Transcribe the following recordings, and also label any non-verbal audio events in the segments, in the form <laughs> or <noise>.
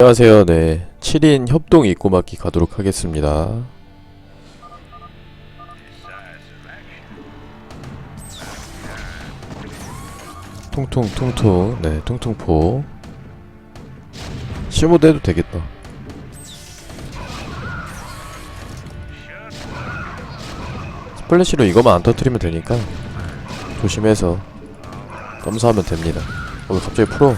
안녕하세요. 네. 7인 협동 입고 막기 가도록 하겠습니다. 퉁퉁퉁퉁. 네, 퉁퉁포. 시모도 해도 되겠다. 스플래시로 이거만 안 터트리면 되니까 조심해서 검사하면 됩니다. 어, 왜 갑자기 풀어?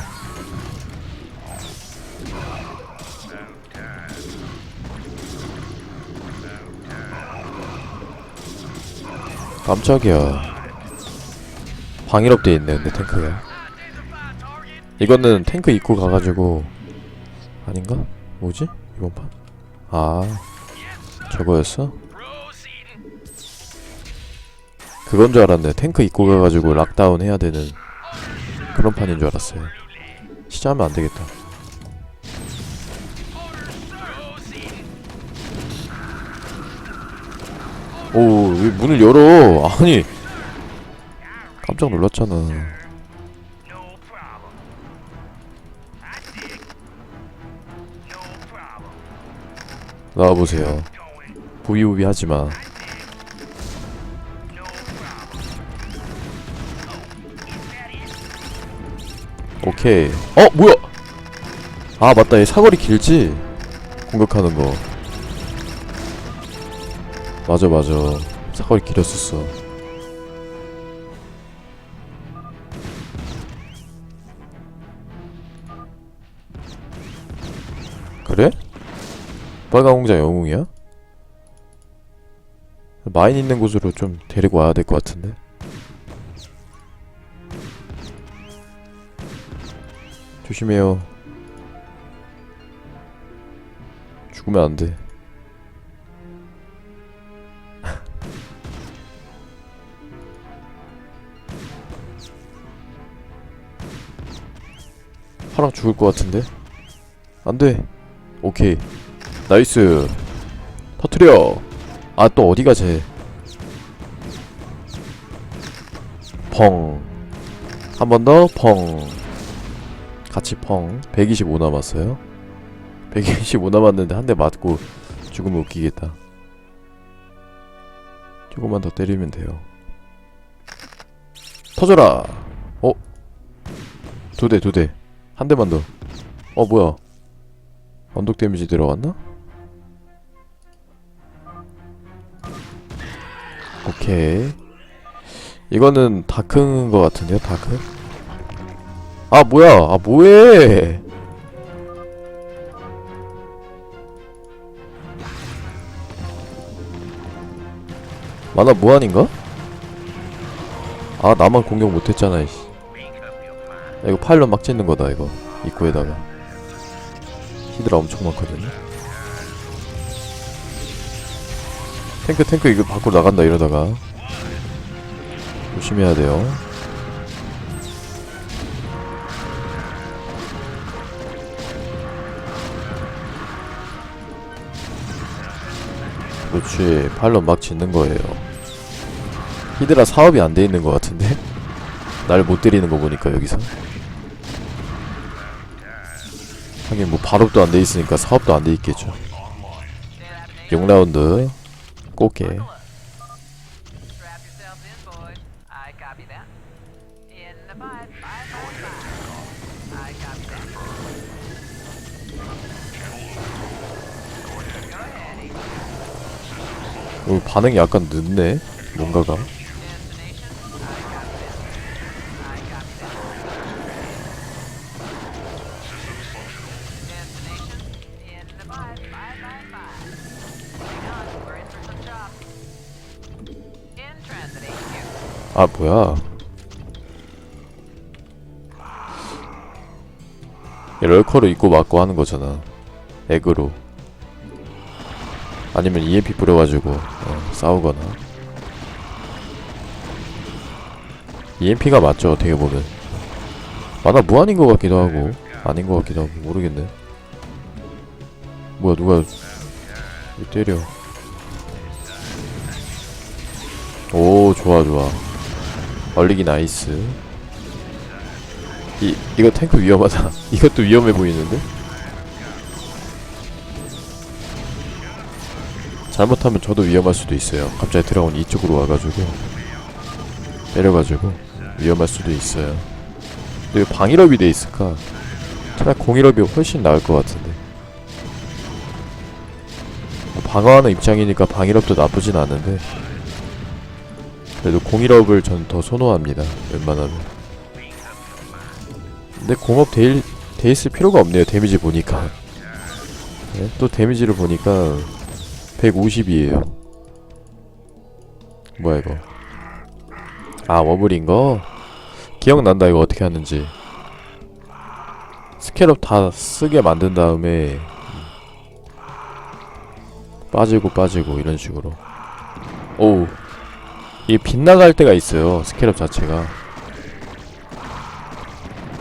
깜짝이야. 방일업 돼 있네, 근데 탱크가. 이거는 탱크 입고 가가지고 아닌가? 뭐지? 이번 판? 아, 저거였어? 그건 줄 알았네. 탱크 입고 가가지고 락다운 해야 되는 그런 판인 줄 알았어요. 시작하면 안 되겠다. 오, 왜 문을 열어? 아니, 깜짝 놀랐잖아. 나와보세요. 부비부비 하지 마. No problem. 오케이. 어, 뭐야? 아, 맞다. 얘 사거리 길지? 공격하는 거. 맞아, 맞아. 사거리 길었었어. 그래? 빨간 공장 영웅이야? 마인 있는 곳으로 좀 데리고 와야 될 것 같은데? 조심해요. 죽으면 안 돼. 죽을 것 같은데? 안 돼. 오케이. 나이스. 터트려. 아, 또 어디가 쟤. 펑. 한 번 더, 펑. 같이 펑 125 남았어요 125 남았는데 한 대 맞고 죽으면 웃기겠다 조금만 더 때리면 돼요 터져라 어? 두 대 두 대 한 대만 더 어 뭐야 언덕 데미지 들어갔나? 오케이 이거는 다크인 것 같은데요 다크? 아 뭐야 아 뭐해 만화 무한인가? 아 나만 공격 못했잖아 이씨 야, 이거 파일럿 막 찍는 거다 이거. 입구에다가. 히드라 엄청 많거든요. 탱크 탱크 이거 밖으로 나간다 이러다가. 조심해야 돼요. 그렇지. 팔로 막 짓는 거예요. 히드라 사업이 안 돼 있는 것 같은데 날 못 때리는 거 보니까 여기서 하긴 뭐 발업도 안 돼 있으니까 사업도 안 돼 있겠죠 6라운드 꽃게. 어, 반응이 약간 늦네 뭔가가 아 뭐야? 얘 럴커로 입고 맞고 하는 거잖아. 액으로. 아니면 EMP 뿌려가지고 어, 싸우거나. EMP가 맞죠 어떻게 보면. 만화 무한인 것 같기도 하고 아닌 것 같기도 하고 모르겠네. 뭐야 누가 왜 때려. 오 좋아 좋아 얼리기 나이스. 이, 이거 탱크 위험하다. <laughs> 이것도 위험해 보이는데? 잘못하면 저도 위험할 수도 있어요. 갑자기 드라곤 이쪽으로 와가지고. 때려가지고 위험할 수도 있어요. 근데 방일업이 돼 있을까? 차라리 공일업이 훨씬 나을 것 같은데. 방어하는 입장이니까 방일업도 나쁘진 않은데. 그래도 공일업을 전 더 선호합니다. 웬만하면. 근데 공업 돼, 돼 있을 필요가 없네요. 데미지 보니까. 네? 또 데미지를 보니까 150이에요. 뭐야 이거? 아 워블인 거? 기억난다 이거 어떻게 하는지. 스케럽 다 쓰게 만든 다음에 음, 빠지고 빠지고 이런 식으로. 오우. 이게 빗나갈 때가 있어요. 스케럽 자체가.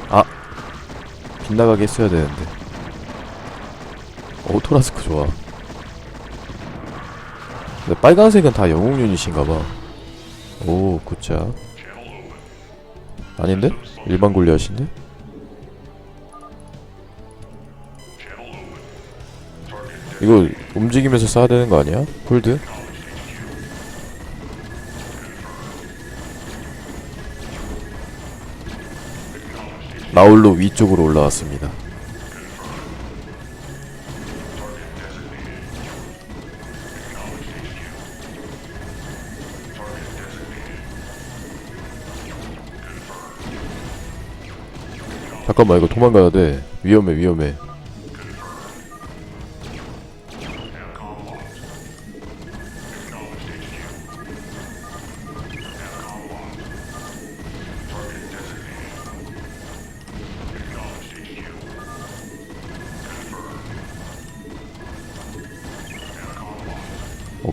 아. 빗나가게 했어야 되는데. 오 토라스크 좋아. 근데 빨간색은 다 영웅 유닛인가봐. 오 굿잡. 아닌데? 일반 골리앗인데? 이거 움직이면서 쏴야 되는 거 아니야? 홀드? 나홀로 위쪽으로 올라왔습니다. 잠깐만 이거 도망가야 돼. 위험해 위험해.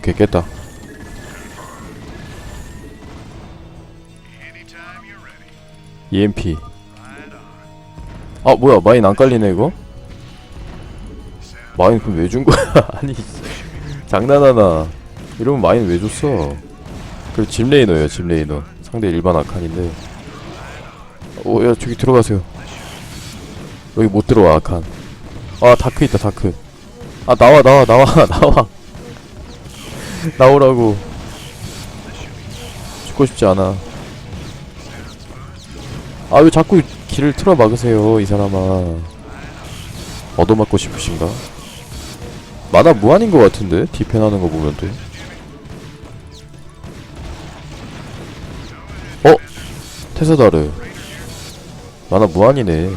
오케이 깼다. EMP. 아 뭐야 마인 안 깔리네 이거? 마인 그럼 왜 준 거야? <laughs> 아니 장난하나 이러면 마인 왜 줬어? 그리고 집 레이너예요 집 레이너 상대 일반 아칸인데 오야 저기 들어가세요 여기 못 들어와 아칸 아 다크 있다 다크 아 나와 나와 나와 <laughs> 나와 <laughs> 나오라고. 죽고 싶지 않아. 아 왜 자꾸 길을 틀어 막으세요 이 사람아. 얻어맞고 싶으신가? 만화 무한인 것 같은데? 디펜 하는 거 보면 돼? 어? 테사다르. 만화 무한이네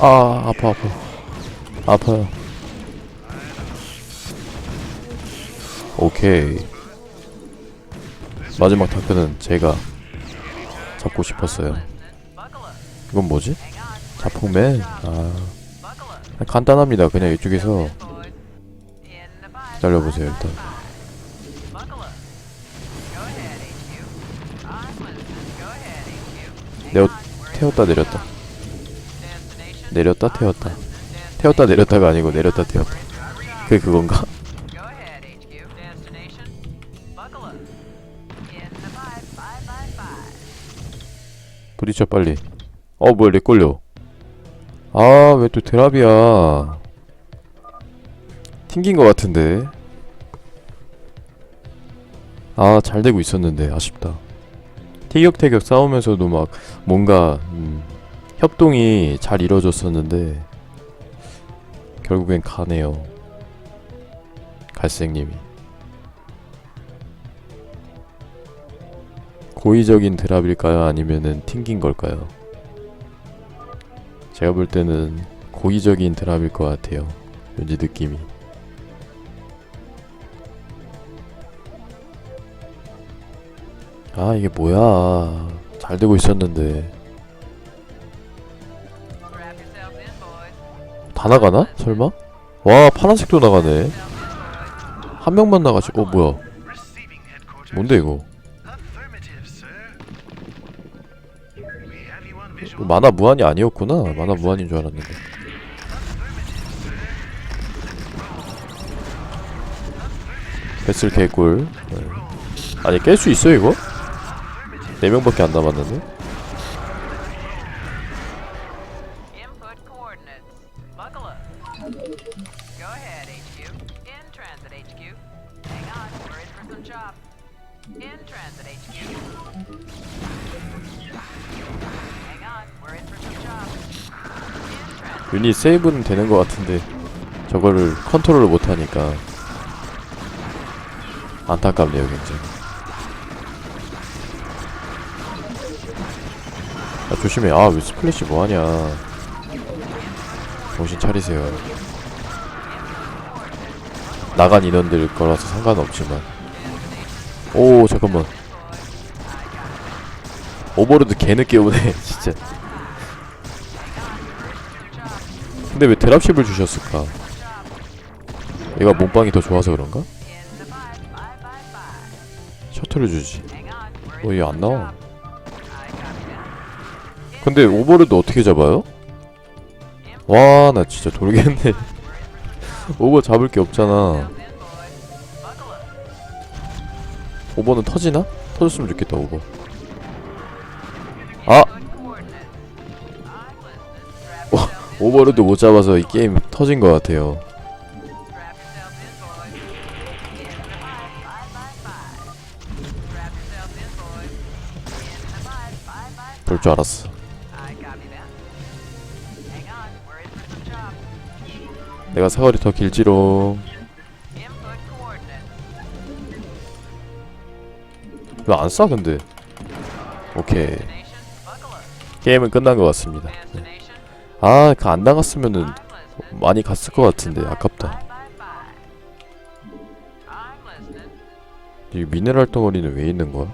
아 아파 아파 아파요 오케이 마지막 다크는 제가 잡고 싶었어요. 이건 뭐지? 자폭맨 아 간단합니다 그냥 이쪽에서. 기다려보세요 일단 in 태웠다 내렸다. 내렸다 태웠다. 태웠다 내렸다가 아니고 내렸다 태웠다. 그게 그건가? 부딪혀 빨리. 어 뭐야 렉 걸려. 아 왜 또 드랍이야? 튕긴 것 같은데. 아 잘 되고 있었는데 아쉽다. 티격태격 싸우면서도 막 뭔가 음, 협동이 잘 이루어졌었는데 결국엔 가네요 갈색님이 고의적인 드랍일까요? 아니면은 튕긴 걸까요? 제가 볼 때는 고의적인 드랍일 것 같아요. 왠지 느낌이. 아 이게 뭐야? 잘 되고 있었는데 다 나가나? 설마? 와 파란색도 나가네. 한 명만 나가지고 어 뭐야? 뭔데 이거? Visual. 만화 무한이 아니었구나. 만화 무한인 줄 알았는데. 베슬 개꿀. 네. 아니 깰 수 있어 이거? 네 명밖에 안 남았는데? In transit HQ. Hang on, we're in for some transit. 유닛 세이브는 되는 것 같은데 저거를 컨트롤을 못하니까 안타깝네요 굉장히. 아 조심해. 아 왜 스플래시 뭐하냐. 정신 차리세요. 나간 인원들 거라서 상관없지만 오 잠깐만 오버로드 개늦게 오네 <laughs> 진짜 근데 왜 드랍십을 주셨을까? 얘가 몸빵이 더 좋아서 그런가? 셔틀을 주지 Hang on, we're 어 in 얘 for 안 some 나와 jobs. I copy that. 근데 오버로드 어떻게 잡아요? 와 나 진짜 돌겠네 <laughs> 오버 잡을 게 없잖아 5번은 터지나? 터졌으면 좋겠다 5번 아! 와, 5번도 못 잡아서 이 게임 터진 것 같아요 볼 줄 알았어 내가 사거리 더 길지롱 왜 안 쏴 근데 오케이. 게임은 끝난 것 같습니다 Destination, 아그 안 나갔으면은. 많이 갔을 것 같은데 아깝다. 이 미네랄 덩어리는 왜 있는 거야?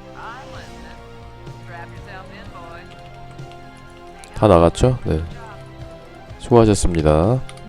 다 나갔죠? 네 수고하셨습니다